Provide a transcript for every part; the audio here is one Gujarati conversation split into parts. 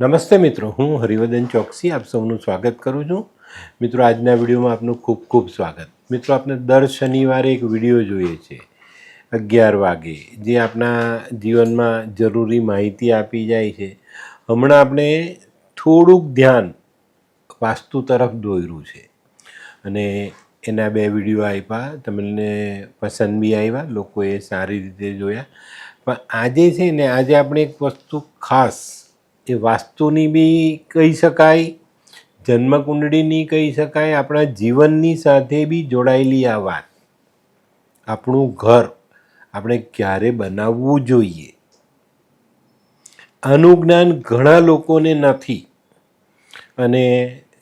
નમસ્તે મિત્રો, હું હરિવર્ધન ચોકસી, આપ સૌનું સ્વાગત કરું છું. મિત્રો, આજના વિડીયોમાં આપનું ખૂબ ખૂબ સ્વાગત. મિત્રો આપણે દર શનિવારે એક વીડિયો જોઈએ છે, અગિયાર વાગે, જે આપણા જીવનમાં જરૂરી માહિતી આપી જાય છે. હમણાં આપણે થોડુંક ધ્યાન વાસ્તુ તરફ દોર્યું છે. અને એના બે વીડિયો આપ્યા તમને પસંદ બી આવ્યા લોકોએ સારી રીતે જોયા. પણ આજે છે ને, આજે આપણે એક વસ્તુ ખાસ એ વાસ્તુની બી કહી શકાય, જન્મકુંડળીની કહી શકાય, આપણા જીવનની સાથે બી જોડાયેલી આ વાત. આપણું ઘર આપણે ક્યારે બનાવવું જોઈએ? આનું જ્ઞાન ઘણા લોકોને નથી. અને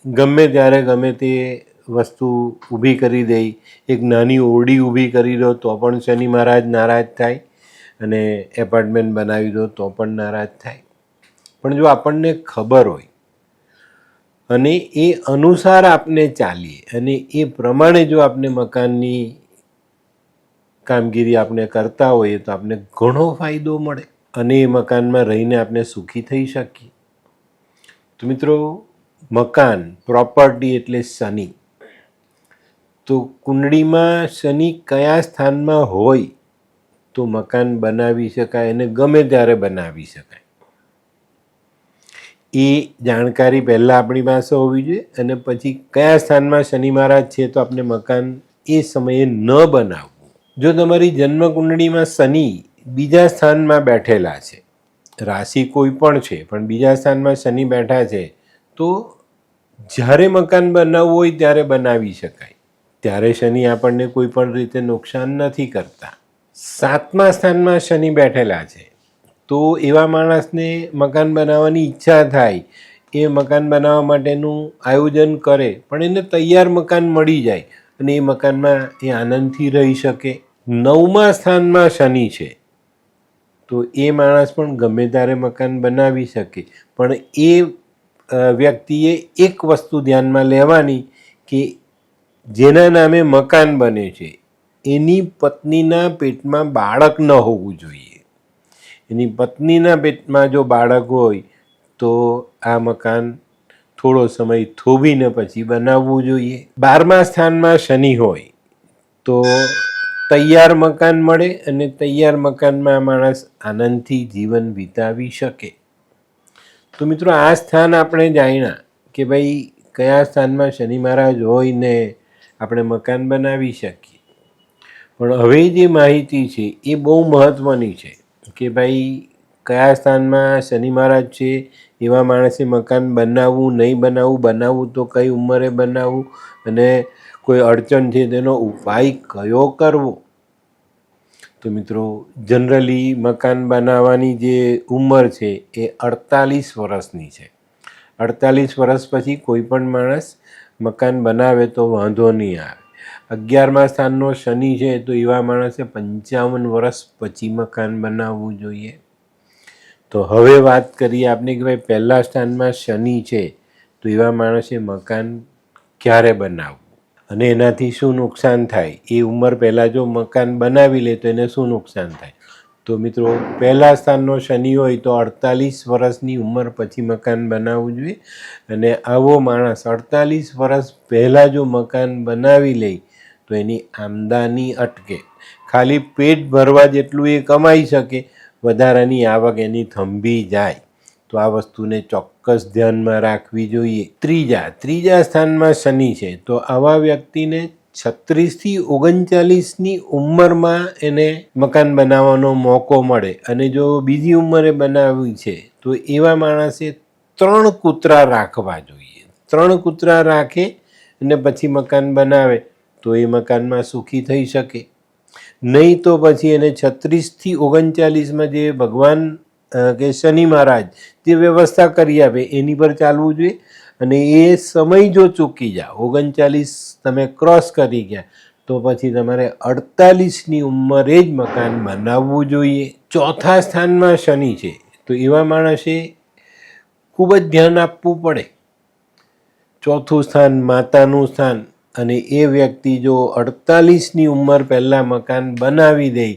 ગમે ત્યારે ગમે તે વસ્તુ ઊભી કરી દઈ એક નાની ઓરડી ઊભી કરી દો, તો પણ શનિ મહારાજ નારાજ થાય. અને એપાર્ટમેન્ટ બનાવી દો, તો પણ નારાજ થાય. પણ જો આપણને ખબર હોય અને એ અનુસાર આપણે ચાલીએ અને એ પ્રમાણે જો આપણે મકાનની કામગીરી આપણે કરતા હોઈએ તો આપણે ઘણો ફાયદો મળે અને એ મકાનમાં રહીને આપણે સુખી થઈ શકીએ. તો મિત્રો, મકાન, પ્રોપર્ટી એટલે શનિ. તો કુંડળીમાં શનિ કયા સ્થાનમાં હોય તો મકાન બનાવી શકાય અને ગમે ત્યારે બનાવી શકાય. એ જાણકારી પહેલાં આપણી પાસે હોવી જોઈએ અને પછી કયા સ્થાનમાં શનિ મહારાજ છે તો આપણે મકાન એ સમયે ન બનાવવું. જો તમારી જન્મકુંડળીમાં શનિ બીજા સ્થાનમાં બેઠેલા છે, રાશિ કોઈ પણ છે, પણ બીજા સ્થાનમાં શનિ બેઠા છે, તો જ્યારે મકાન બનાવવું હોય ત્યારે બનાવી શકાય. ત્યારે શનિ આપણને કોઈ પણ રીતે નુકસાન નથી કરતા. સાતમા સ્થાનમાં શનિ બેઠેલા છે તો એવા માણસને મકાન બનાવવાની ઈચ્છા થાય, એ મકાન બનાવવા માટેનું આયોજન કરે, પણ એને તૈયાર મકાન મળી જાય અને એ મકાનમાં એ આનંદથી રહી શકે. નવમા સ્થાનમાં શનિ છે, તો એ માણસ પણ ગમે ત્યારે મકાન બનાવી શકે, પણ એ વ્યક્તિએ એક વસ્તુ ધ્યાનમાં લેવાની કે જેના નામે મકાન બને છે, એની પત્નીના પેટમાં બાળક ન હોવું જોઈએ. એની પત્નીના પેટમાં જો બાળક હોય, તો આ મકાન થોડો સમય થોભીને પછી બનાવવું જોઈએ. બારમા સ્થાનમાં શનિ હોય, તો તૈયાર મકાન મળે અને તૈયાર મકાનમાં માણસ આનંદથી જીવન વિતાવી શકે. તો મિત્રો, આ સ્થાન આપણે જાણ્યા કે ભાઈ, કયા સ્થાનમાં શનિ મહારાજ હોય ને આપણે મકાન બનાવી શકીએ. પણ હવે જે માહિતી છે, એ બહુ મહત્ત્વની છે. કે ભાઈ, કયા સ્થાનમાં શનિ મહારાજ છે, એવા માણસે મકાન બનાવવું, નહીં બનાવવું બનાવવું તો કઈ ઉંમરે બનાવવું અને કોઈ અડચણ છે તેનો ઉપાય કયો કરવો? તો મિત્રો, જનરલી મકાન બનાવવાની જે ઉંમર છે એ અડતાલીસ વર્ષની છે. અડતાલીસ વર્ષ પછી કોઈ પણ માણસ મકાન બનાવે તો વાંધો નહીં આવે. અગિયારમા સ્થાનનો શનિ છે, તો એવા માણસે પંચાવન વર્ષ પછી મકાન બનાવવું જોઈએ. તો હવે વાત કરીએ આપણે કે ભાઈ પહેલા સ્થાનમાં શનિ છે, તો એવા માણસે મકાન ક્યારે બનાવવું? અને એનાથી શું નુકસાન થાય? એ ઉંમર પહેલાં જો મકાન બનાવી લે, તો એને શું નુકસાન થાય? તો મિત્રો, પહેલા સ્થાનનો શનિ હોય તો અડતાલીસ વર્ષની ઉંમર પછી મકાન બનાવવું જોઈએ. અને આવો માણસ અડતાલીસ વર્ષ પહેલાં જો મકાન બનાવી લે એની આમદાની અટકે. ખાલી પેટ ભરવા જેટલું એ કમાઈ શકે, વધારાની આવક એની થંભી જાય. તો આ વસ્તુને ચોક્કસ ધ્યાનમાં રાખવી જોઈએ. ત્રીજા ત્રીજા સ્થાનમાં શનિ છે. તો આવા વ્યક્તિને છત્રીસથી ઓગણચાલીસની ઉંમરમાં એને મકાન બનાવવાનો મોકો મળે. અને જો બીજી ઉંમરે બનાવવી છે, તો એવા માણસે ત્રણ કૂતરા રાખવા જોઈએ. ત્રણ કૂતરા રાખે અને પછી મકાન બનાવે. તો એ મકાનમાં સુખી થઈ શકે. નહીં તો પછી એને છત્રીસથી ઓગણચાલીસમાં જે ભગવાન કે શનિ મહારાજ જે વ્યવસ્થા કરી આપે, એની પર ચાલવું જોઈએ. અને એ સમય જો ચૂકી જાઓ ઓગણચાલીસ તમે ક્રોસ કરી ગયા, તો પછી તમારે અડતાલીસની ઉંમરે જ મકાન બનાવવું જોઈએ. ચોથા સ્થાનમાં શનિ છે, તો એવા માણસે ખૂબ જ ધ્યાન આપવું પડે. ચોથું સ્થાન, માતાનું સ્થાન અને એ વ્યક્તિ જો અડતાલીસની ઉંમર પહેલાં મકાન બનાવી દે,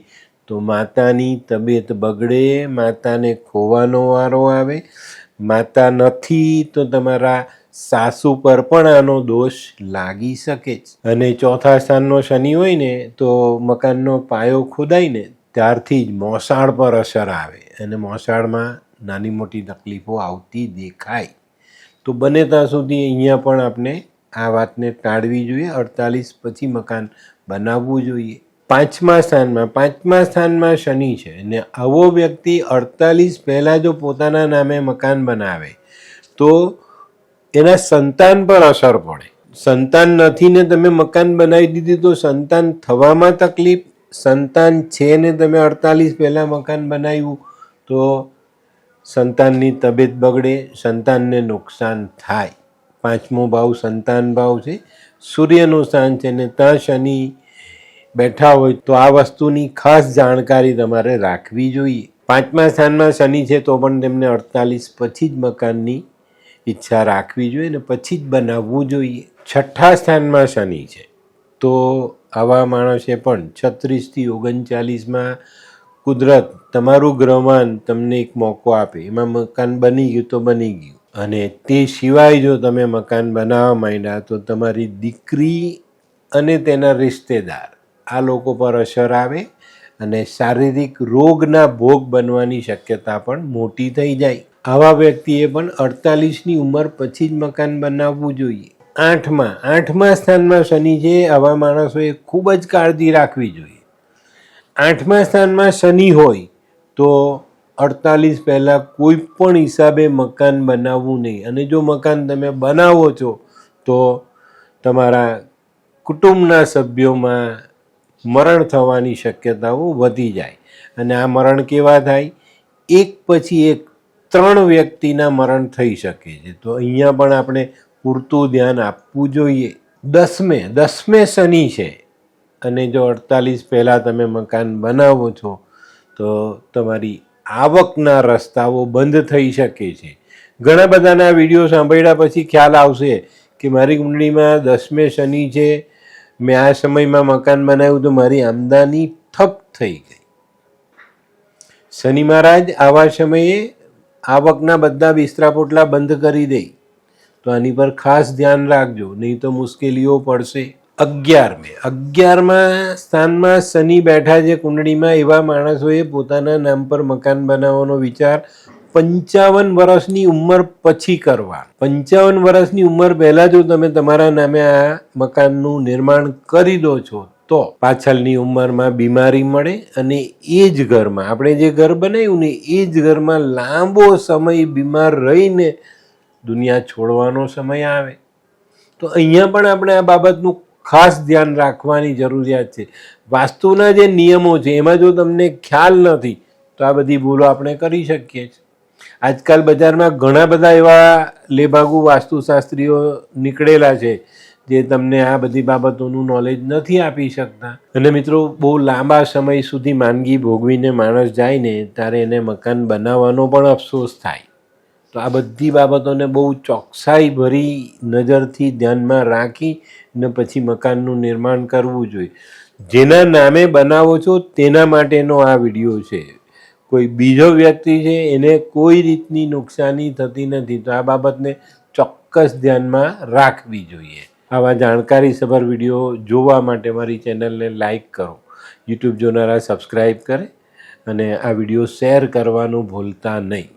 તો માતાની તબિયત બગડે, માતાને ખોવાનો વારો આવે. માતા નથી, તો તમારા સાસુ પર પણ આનો દોષ લાગી શકે છે અને ચોથા સ્થાનનો શનિ હોય ને, તો મકાનનો પાયો ખોદાઈને ત્યારથી જ મોસાળ પર અસર આવે અને મોસાળમાં નાની મોટી તકલીફો આવતી દેખાય. તો બને ત્યાં સુધી અહીંયા પણ આપણે આ વાતને ટાળવી જોઈએ. અડતાલીસ પછી મકાન બનાવવું જોઈએ. પાંચમા સ્થાનમાં પાંચમા સ્થાનમાં શનિ છે અને આવો વ્યક્તિ અડતાલીસ પહેલાં જો પોતાના નામે મકાન બનાવે, તો એના સંતાન પર અસર પડે. સંતાન નથી ને તમે મકાન બનાવી દીધું તો સંતાન થવામાં તકલીફ. સંતાન છે ને તમે અડતાલીસ પહેલાં મકાન બનાવ્યું, તો સંતાનની તબિયત બગડે, સંતાનને નુકસાન થાય. પાંચમો ભાવ સંતાન ભાવ છે. સૂર્યનું સ્થાન છે ને ત્યાં શનિ બેઠા હોય તો આ વસ્તુની ખાસ જાણકારી તમારે રાખવી જોઈએ. પાંચમા સ્થાનમાં શનિ છે તો પણ તેમને અડતાલીસ પછી જ મકાનની ઈચ્છા રાખવી જોઈએ ને પછી જ બનાવવું જોઈએ. છઠ્ઠા સ્થાનમાં શનિ છે તો આવા માણસે પણ છત્રીસથી ઓગણચાલીસમાં કુદરત, તમારું ગ્રહમાન તમને એક મોકો આપે. એમાં મકાન બની ગયું તો બની ગયું. અને તે સિવાય જો તમે મકાન બનાવવા માંડ્યા, તો તમારી દીકરી અને તેના રિશ્તેદાર, આ લોકો પર અસર આવે અને શારીરિક રોગના ભોગ બનવાની શક્યતા પણ મોટી થઈ જાય. આવા વ્યક્તિએ પણ અડતાલીસની ઉંમર પછી જ મકાન બનાવવું જોઈએ. આઠમાં, આઠમા સ્થાનમાં શનિ છે, આવા માણસોએ ખૂબ જ કાળજી રાખવી જોઈએ. આઠમા સ્થાનમાં શનિ હોય, તો અડતાલીસ પહેલાં કોઈ પણ હિસાબે મકાન બનાવવું નહીં. અને જો મકાન તમે બનાવો છો, તો તમારા કુટુંબના સભ્યોમાં મરણ થવાની શક્યતાઓ વધી જાય. અને આ મરણ કેવા થાય? એક પછી એક ત્રણ વ્યક્તિના મરણ થઈ શકે છે. તો અહીંયા પણ આપણે પૂરતું ધ્યાન આપવું જોઈએ. દસમે દસમે શનિ છે. અને જો અડતાલીસ પહેલાં તમે મકાન બનાવો છો, તો તમારી આવકના રસ્તાઓ બંધ થઈ શકે છે. ઘણા બધાના વીડિયો સાંભળ્યા પછી ખ્યાલ આવશે કે મારી કુંડળીમાં દસમે શનિ છે. મેં આ સમયમાં મકાન બનાવ્યું તો મારી આમદાની ઠપ થઈ ગઈ. શનિ મહારાજ આવા સમયે આવકના બધા બિસ્તરા પોટલા બંધ કરી દે. તો આની પર ખાસ ધ્યાન રાખજો, નહીં તો મુશ્કેલીઓ પડશે. અગિયાર મે અગિયારમાં સ્થાનમાં શનિ બેઠા છે કુંડળીમાં. એવા માણસોએ પોતાના નામ પર મકાન બનાવવાનો વિચાર પંચાવન વર્ષની ઉંમર પછી કરવા. પંચાવન વર્ષની ઉંમર પહેલાં જો તમે તમારા નામે આ મકાનનું નિર્માણ કરી દો છો, તો પાછળની ઉંમરમાં બીમારી મળે અને એ જ ઘરમાં, આપણે જે ઘર બનાવ્યું ને, એ જ ઘરમાં લાંબો સમય બીમાર રહીને દુનિયા છોડવાનો સમય આવે. તો અહીંયા પણ આપણે આ બાબતનું ખાસ ધ્યાન રાખવાની જરૂરિયાત છે. વાસ્તુના જે નિયમો છે, એમાં જો તમને ખ્યાલ નથી, તો આ બધી ભૂલો આપણે કરી શકીએ છીએ. આજકાલ બજારમાં ઘણા બધા એવા લેભાગુ વાસ્તુશાસ્ત્રીઓ નીકળેલા છે, જે તમને આ બધી બાબતોનું નોલેજ નથી આપી શકતા. અને મિત્રો, બહુ લાંબા સમય સુધી માંદગી ભોગવીને માણસ જાય ને, ત્યારે એને મકાન બનાવવાનો પણ અફસોસ થાય. તો આ બધી બાબતોને બહુ ચોકસાઈ ભરી નજરથી ધ્યાનમાં રાખી ને પછી મકાનનું નિર્માણ કરવું જોઈએ. જેના નામે બનાવો છો તેના માટેનો આ વીડિયો છે. કોઈ બીજો વ્યક્તિ છે એને કોઈ રીતની નુકસાની થતી નથી તો આ બાબતને ચોક્કસ ધ્યાનમાં રાખવી જોઈએ. આવા જાણકારીસભર વીડિયો જોવા માટે મારી ચેનલને લાઈક કરો. યુટ્યુબ જોનારા સબસ્ક્રાઈબ કરે અને આ વીડિયો શેર કરવાનું ભૂલતા નહીં.